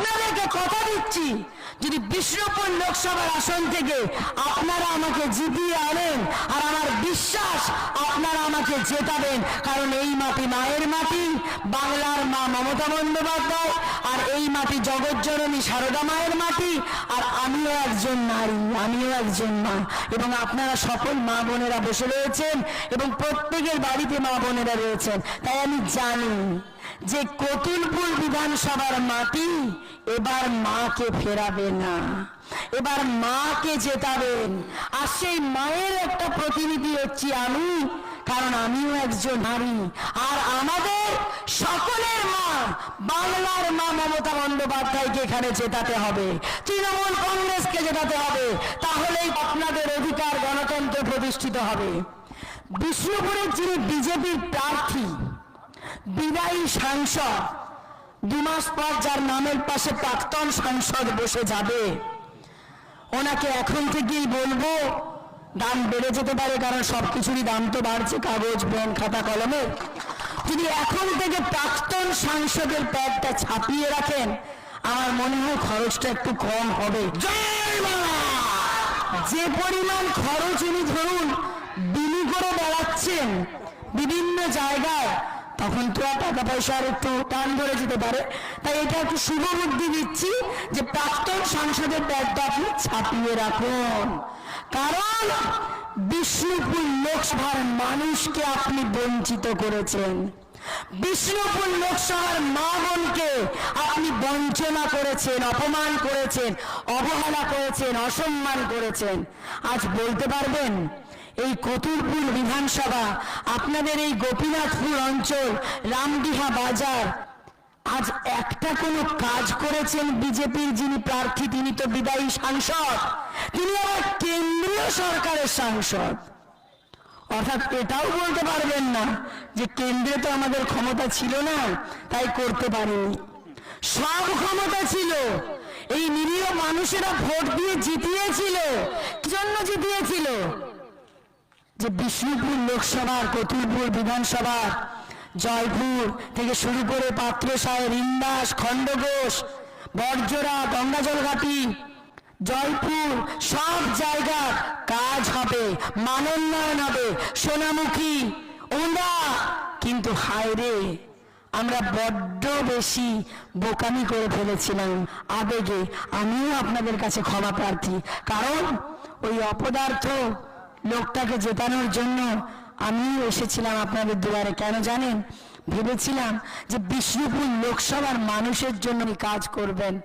আপনাদেরকে কথা দিচ্ছি, যদি বিষ্ণুপুর লোকসভার আসন থেকে আপনারা আমাকে জিতিয়ে আনেন আর আমার বিশ্বাস আমাকে জেতাবেন। কারণ এই মাটি মায়ের মাটি, বাংলার মা মমতা বন্দ্যোপাধ্যায়, আর এই মাটি জগজ্জননী সারদা মায়ের মাটি, আর আমিও একজন নারী, আমিও একজন মা। এবং আপনারা সকল মা বোনেরা বসে রয়েছেন, এবং প্রত্যেকের বাড়িতে মা বোনেরা রয়েছেন। তাই আমি জানি যে কতুলপুর বিধানসভার মাটি এবার মাকে ফেরাবে না। এবার মাকে জেতাবেন। আর সেই মায়ের একটা প্রতিনিধি হচ্ছি আমি। কারণ আমিও একজন নারী। আর আমাদের সকলের মা, বাংলার মা মমতা বন্দ্যোপাধ্যায়কে এখানে জেতাতে হবে। তৃণমূল কংগ্রেসকে জেতাতে হবে। তাহলেই আপনাদের অধিকার গণতন্ত্র প্রতিষ্ঠিত হবে। বিষ্ণুপুরের যিনি বিজেপির প্রার্থী, বিদায়ী সাংসদ দু মাস পর যার নামের পাশে প্রাক্তন সাংসদ বসে যাবে, ওনাকে এখন থেকেই বলব দাম বেড়ে যেতে পারে কারণ সবকিছুরই দাম তো বাড়ছে কাগজ পেন খাতা কলমে। যদি এখন থেকে প্রাক্তন সাংসদের প্যাডটা ছাপিয়ে রাখেন আমার মনে হয় খরচটা একটু কম হবে! যে পরিমাণ খরচ উনি ধরুন বিলি করে বেড়াচ্ছেন বিভিন্ন জায়গায় তখন তো আর টাকা পয়সার একটু টান ধরে যেতে পারে। তাই এটা একটু শুভ বুদ্ধি দিচ্ছি যে প্রাক্তন সাংসদের ব্যাগটা আপনি ছাপিয়ে রাখুন। কারণ বিষ্ণুপুর লোকসভার মানুষকে আপনি বঞ্চিত করেছেন। বিষ্ণুপুর লোকসভার মা বোনকে আপনি বঞ্চনা করেছেন, অপমান করেছেন, অবহেলা করেছেন, অসম্মান করেছেন। আজ বলতে পারবেন, এই কতুলপুর বিধানসভা, আপনাদের এই গোপীনাথপুর অঞ্চল রামডিহা বাজার, আজ একটা কোনো কাজ করেছেন বিজেপির যিনি প্রার্থী, তিনি তো বিদায়ী সাংসদ। তিনি আবার সরকারের সাংসদ। অর্থাৎ এটাও বলতে পারবেন না যে কেন্দ্রে তো আমাদের ক্ষমতা ছিল না, তাই করতে পারিনি। সব ক্ষমতা ছিল। এই নিরীহ মানুষেরা ভোট দিয়ে জিতিয়েছিল। জন্য জিতিয়েছিল? যে বিষ্ণুপুর লোকসভার কতুলপুর বিধানসভা, জয়পুর থেকে শুরু করে পাত্রসায় ইন্দাস, খণ্ডঘোষ বর্জরা গঙ্গাজলঘাটি জয়পুর, সব জায়গার কাজ হবে, মানোন্নয়ন হবে। সোনামুখী ওন্দা কিন্তু হায় রে, আমরা বড্ড বেশি বোকামি করে ফেলেছিলাম আবেগে। আমিও আপনাদের কাছে ক্ষমা প্রার্থী। কারণ ওই অপদার্থ লোকটাকে জেতানোর জন্য আমিও এসেছিলাম আপনাদের দুয়ারে। কেন জানেন? ভেবেছিলাম যে বিষ্ণুপুর লোকসভার মানুষের জন্য কাজ করবেন।